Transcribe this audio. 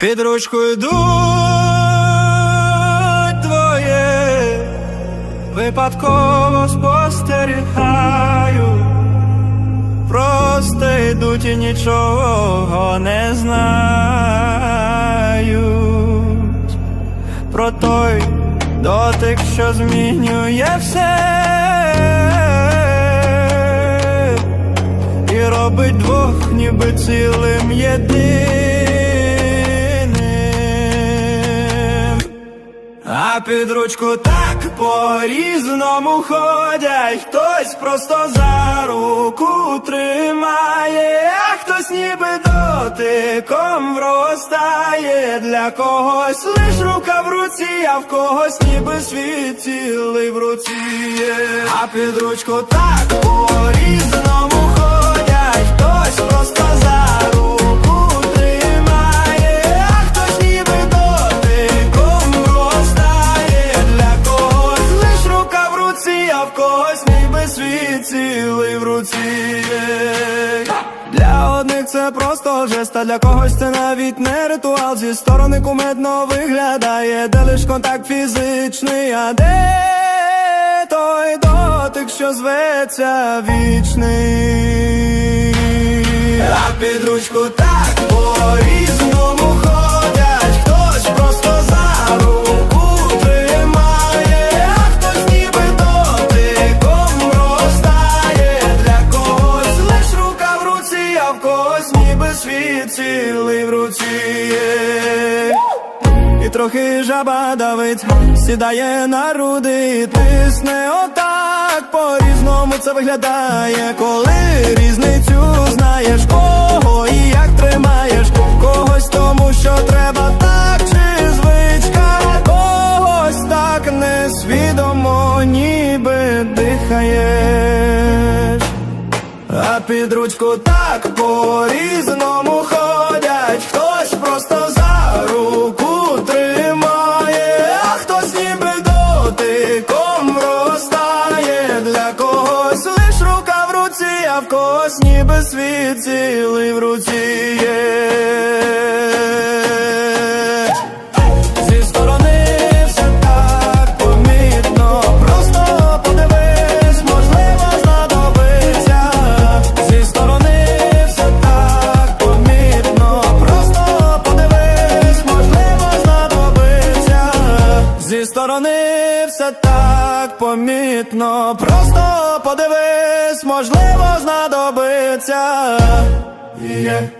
Під ручку йдуть двоє, випадково спостерігаю, просто йдуть і нічого не знають про той дотик, що змінює все. І робить двох ніби цілим єдиним. А під ручку так по-різному ходять, хтось просто за руку тримає, а хтось ніби дотиком вростає, для когось лиш рука в руці, а в когось ніби світ цілий в руці є. А під ручку так по-різному ходять, світ цілий в руці. Для одних це просто жест, а для когось це навіть не ритуал. Зі сторони кумедно виглядає, де лиш контакт фізичний, а де той дотик, що зветься вічний. А під ручку так в когось ніби світ цілий в руці. І трохи жаба давить, сідає на руди, тисне отак, по-різному це виглядає, коли різницю знаєш, кого і як тримаєш, когось тому, що треба так, чи звичка, когось так несвідомо, ніби дихаєш. А під ручку так по-різному ходять, хтось просто за руку тримає, а хтось ніби дотиком вростає, для когось лиш рука в руці, а в когось ніби світ цілий в руці сторони все так помітно, просто подивись, можливо, знадобиться. Yeah.